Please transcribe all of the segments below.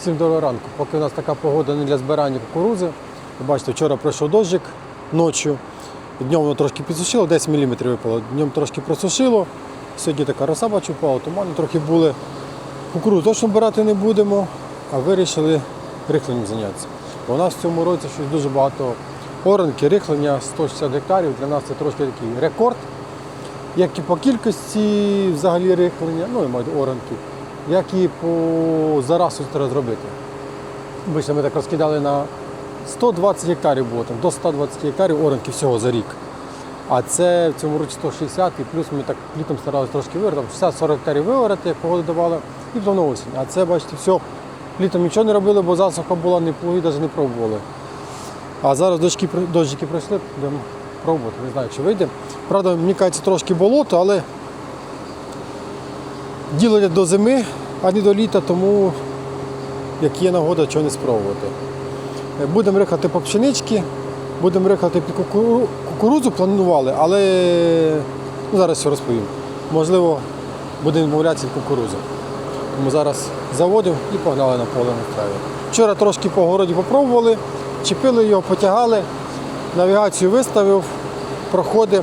Всім доброго ранку. Поки у нас така погода не для збирання кукурузи. Ви бачите, вчора пройшов дощик ночі. Днем воно трошки підсушило, 10 мм випало. Днем трошки просушило. Сьогодні така роса бачу впала, тумани трохи були. Кукурудзу точно брати не будемо, а вирішили рихленням зайнятися. Бо у нас в цьому році щось дуже багато оранки, рихлення 160 гектарів. Для нас це трошки такий рекорд. Як і по кількості взагалі рихлення, ну і мають оранки, як і по зараз треба зробити. Вийшли, ми так розкидали на 120 гектарів було, там, до 120 гектарів оранки всього за рік. А це в цьому році 160 і плюс ми так літом старалися трошки вирити, 60-40 гектарів виорати, як погода давала, і потім осінь. А це, бачите, все, літом нічого не робили, бо засуха була, не плуги навіть не пробували. А зараз дощки, при- дощики пройшли, будемо пробувати, не знаю, чи вийде. Правда, мені кажеться, трошки болото, але діло до зими, а не до літа, тому як є нагода, чого не спробувати. Е, Будемо рихати по пшенички, будемо рихати під кукуру- кукурудзу, планували, але ну, зараз все розповім. Можливо, будемо відмовлятися від кукурудзи. Тому зараз заводимо і погнали на поле на траві. Вчора трошки по городі попробували, чіпили його, потягали, навігацію виставив, проходи.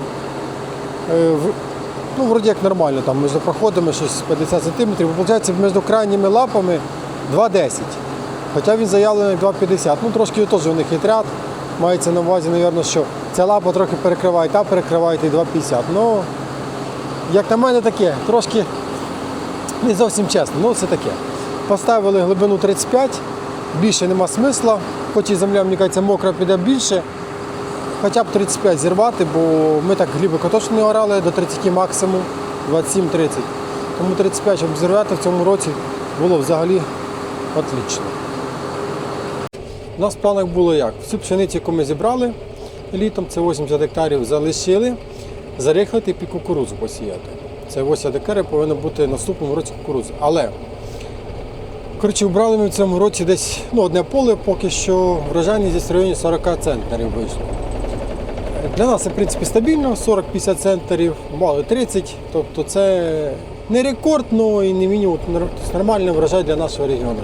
Ну, вроді як нормально, там між проходами щось 50 см. Виходить, між крайніми лапами 2,10. Хоча він заявлений 2,50. Ну, трошки теж у них хитрят. Мається на увазі, мабуть, що ця лапа трохи перекриває, та перекриває і 2,50. Ну, як на мене, таке, трошки не зовсім чесно, ну це таке. Поставили глибину 35, більше нема смисла, хоч і земля, мені кажеться, мокра піде більше. Хоча б 35 зірвати, бо ми так глибоко точно не орали до 30 максимум, 27-30. Тому 35, щоб зірвати в цьому році було взагалі отлично. У нас в планах було як? Всю пшеницю, яку ми зібрали літом, це 80 гектарів залишили, зарихлити під кукурудзу посіяти. Це 80 гектарів повинно бути наступному році кукурудзи. Але Коротше, вбрали ми в цьому році десь ну, одне поле, поки що врожайність десь в районі 40 центнерів вийшло. Для нас це, в принципі, стабільно, 40-50 центнерів, мало 30. Тобто це не рекорд, але і не мінімум нормальний врожай для нашого регіону.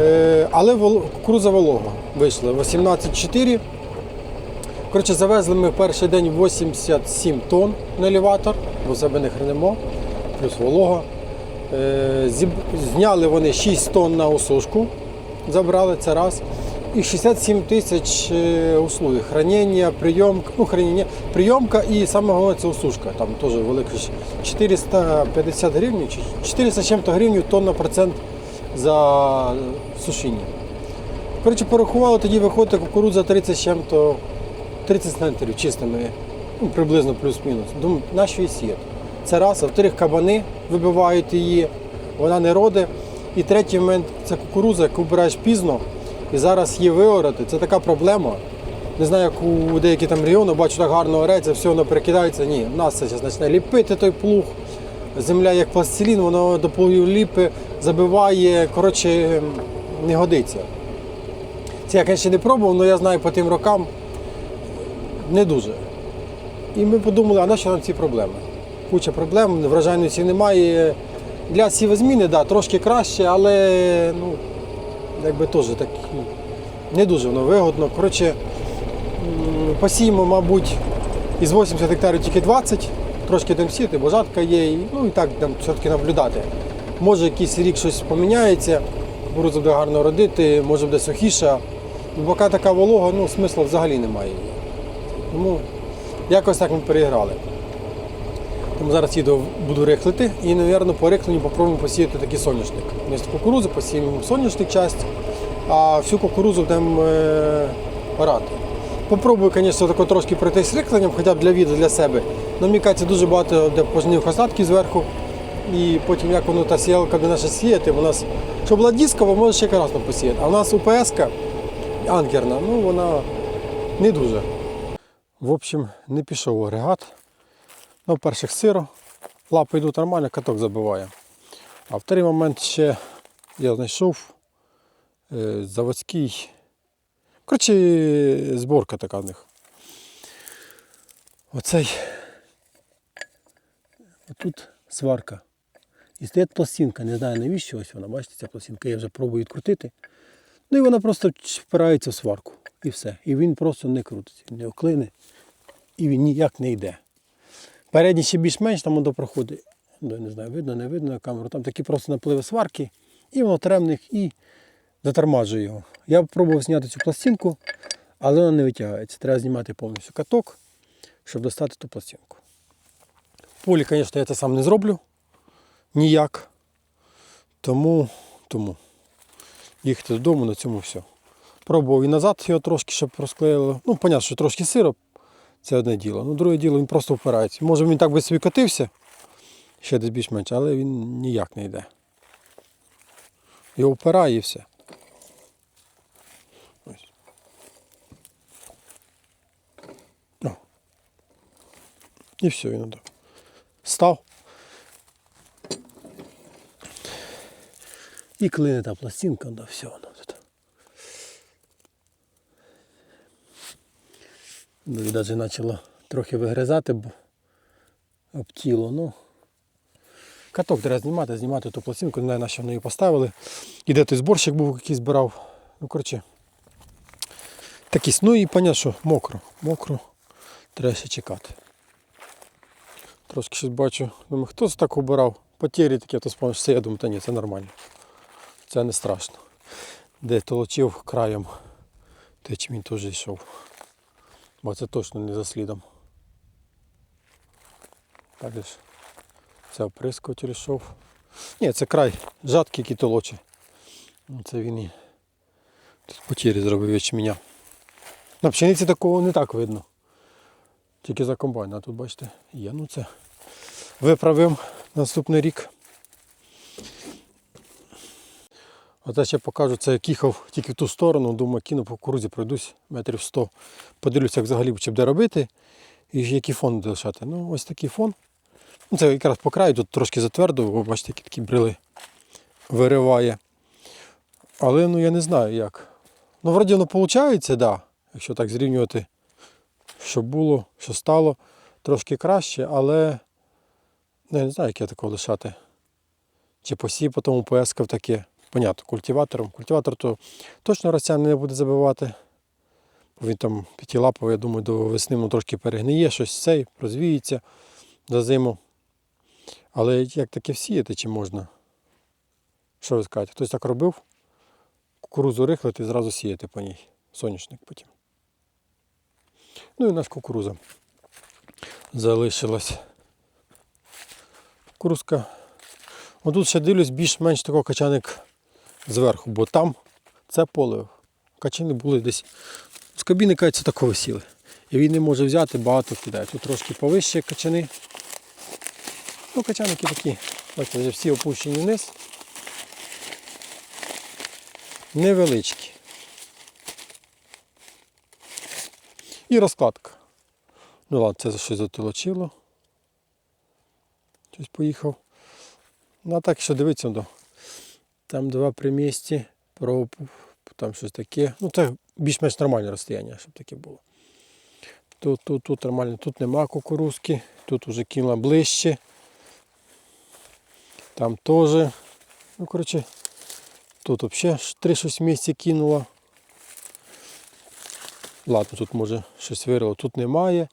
Е, Але кукурудза волога вийшла 18,4. Коротше, завезли ми в перший день 87 тонн на елеватор, бо себе не хранимо, плюс волога. Е, Зняли вони 6 тонн на осушку, забрали це раз. І 67 тисяч е, услуги. Хранення, прийомка, ну, хранення, прийомка і саме головне це осушка. Там теж велика 450 гривень, 400 з чим-то гривень тонна процент за сушіння. Коротше, порахували, тоді виходить кукурудза 30 з чим-то 30 центнерів чистими, ну, приблизно плюс-мінус. Думаю, на що її сіяти? Це раз, а вторих кабани вибивають її, вона не роде. І третій момент це кукурудза, яку вбираєш пізно, і зараз її виорати. Це така проблема. Не знаю, як у деяких там регіонах, бачу, так гарно ореться, все воно перекидається. Ні, в нас це зараз почне ліпити той плуг. Земля як пластилін, воно до плугів ліпи, забиває, коротше, не годиться. Це я, звісно, не пробував, але я знаю по тим рокам не дуже. І ми подумали, а на що нам ці проблеми? Куча проблем, врожайності немає. Для сівозміни, да, трошки краще, але ну, якби теж так не дуже воно вигодно. Коротше, посіємо, мабуть, із 80 гектарів тільки 20, трошки там сіти, бо жатка є, ну і так там все-таки наблюдати. Може якийсь рік щось поміняється, кукурудза буде гарно родити, може буде сухіша. Ну, Поки така волога, ну смисла взагалі немає. Тому якось так ми переіграли. Тому зараз їду, буду рихлити і, мабуть, по рихленню попробуємо посіяти такий соняшник. Вмісто кукурудзи посіємо соняшник часть, а всю кукурудзу будемо е, орати. Попробую, звісно, тако трошки пройти з рихленням, хоча б для відео, для себе. Но мені кажеться, дуже багато де пожнив остатки зверху. І потім як воно та сіялка буде наша сіяти, у нас, щоб була дискова, може ще красно посіяти. А у нас УПС анкерна, ну вона не дуже. В общем, не пішов агрегат. Ну, перших сиро, лапи йдуть нормально, каток забиває. А в той момент ще я знайшов е, заводський. Коротше, зборка така в них. Оцей. Тут сварка. І стоїть пластинка, не знаю навіщо ось вона, бачите, ця пластинка, я вже пробую відкрутити. Ну і вона просто впирається в сварку. І все. І він просто не крутиться, не оклине, і він ніяк не йде. Передній ще більш-менш там воно проходить. Ну, не знаю, видно, не видно на камеру. Там такі просто напливи сварки, і воно тремних і затормажує його. Я пробував зняти цю пластинку, але вона не витягається. Треба знімати повністю каток, щоб достати ту пластинку. Полі, звісно, я це сам не зроблю ніяк. Тому, тому їхати додому на цьому все. Пробував і назад його трошки, щоб розклеїло. Ну, понятно, що трошки сироп, це одне діло. Ну, друге діло, він просто впирається. Може він так би собі котився, ще десь більш-менш, але він ніяк не йде. Його впирає і все. Ось. О. І все, він ото. Став. І клине та пластинка, да, все і навіть почало трохи вигризати, бо об тіло. Ну, каток треба знімати, знімати ту пластинку, не знаю, на що вони її поставили. І де той зборщик був, який збирав. Ну, коротше. Такісь, ну і понятно, що мокро, мокро, треба ще чекати. Трошки щось бачу, думаю, хто це так убирав? Потері такі, то спомниш, все, я думаю, та ні, це нормально. Це не страшно. Де толочив краєм, те чим він теж йшов. Бо це точно не за слідом. Бачиш, це оприскуватель йшов. Ні, це край жатки, який толоче. Ну, Це він і тут потері зробив ячменя. На пшениці такого не так видно. Тільки за комбайн, а тут бачите, є. Ну це виправимо наступний рік. Оце ще покажу, це як їхав тільки в ту сторону, думаю, кину по кукурудзі пройдусь метрів 100. Подивлюся, як взагалі чи буде робити і який фон буде лишати. Ну, ось такий фон. Ну, це якраз по краю, тут трошки затвердо, ви бачите, які такі брили вириває. Але ну я не знаю як. Ну, вроді воно виходить. Да. Якщо так зрівнювати, що було, що стало, трошки краще, але ну, я не знаю, як я такого лишати. Чи посів, потім упескав таке. Понятно, культиватором. Культиватор то точно росян не буде забивати. Він там п'ятилаповий, я думаю, до весни воно трошки перегниє, щось цей, розвіється за зиму. Але як таке всіяти, чи можна? Що ви скажете? Хтось так робив? Кукурузу рихлити і зразу сіяти по ній. Соняшник потім. Ну і у нас кукуруза залишилась. Кукурузка. Отут ще дивлюсь більш-менш такого качаник зверху, бо там це поле. Качани були десь. З кабіни кажеться тако висіли. І він не може взяти, багато кидає. Тут трошки повище качани. Ну, качаники такі, бачите, вже всі опущені вниз. Невеличкі. І розкладка. Ну ладно, це щось затолочило. Щось поїхав. Ну а так що дивіться, ну, там два примісті, пропу, там щось таке. Ну це більш-менш нормальне розстояння, щоб таке було. Тут, тут, тут нормально, тут нема кукурузки, тут вже кинула ближче. Там теж. Ну, коротше, тут взагалі три щось місці кинула. Ладно, тут може щось вирило, тут немає.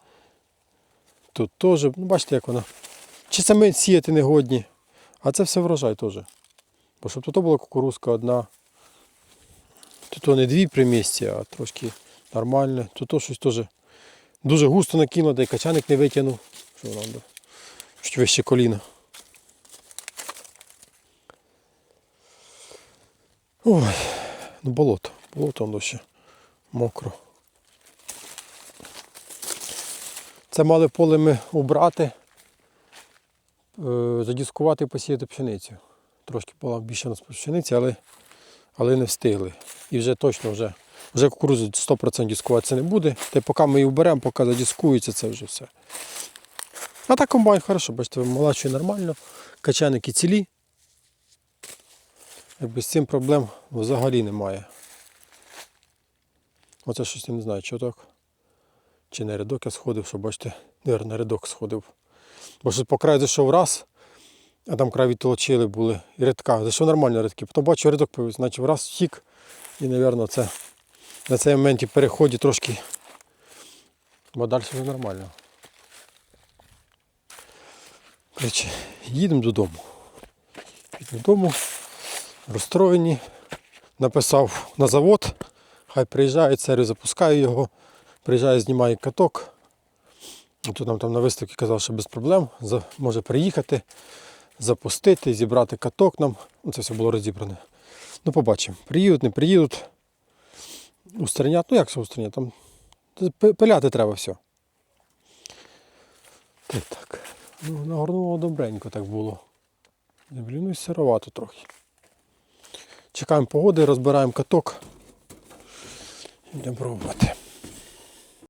Тут теж, ну бачите, як вона. Чи саме сіяти не годні, а це все врожай теж. Бо щоб тут була кукурузка одна. Тут не дві примісті, а трошки нормальне. Тут то щось теж дуже густо накинуло, де й качаник не витягнув. Що нам би? Чуть вище коліна. Ой, ну болото. Болото воно ще мокро. Це мали поле ми убрати, е, задіскувати і посіяти пшеницю. Трошки була більше у нас пшениці, але, але не встигли. І вже точно вже, вже кукурудзу 100% дискуватися не буде. Та й поки ми її вберемо, поки задіскується, це вже все. А так комбайн хорошо, бачите, молачує нормально, качаники цілі. Якби з цим проблем взагалі немає. Оце щось я не знаю, що так. Чи на рядок я сходив, що бачите, на рядок сходив. Бо щось по краю зайшов раз, А там край відтолочили були і рядка. Зайшов нормально рядки. Потім бачу, рядок появився, значить раз втік. І, мабуть, це на цей момент і переході трошки. Бо далі вже нормально. Коротше, їдемо додому. Їдемо додому, розстроєні. Написав на завод, хай приїжджає, серію запускаю його, приїжджає, знімає каток. Тут нам там на виставці казав, що без проблем може приїхати, запустити, зібрати каток нам. Ну, Це все було розібране. Ну, побачимо. Приїдуть, не приїдуть. Устранять. Ну як все устранять? Там пиляти треба все. Та й так. Ну, нагорнуло добренько так було. Блін, ну і сировато трохи. Чекаємо погоди, розбираємо каток. Йдемо пробувати.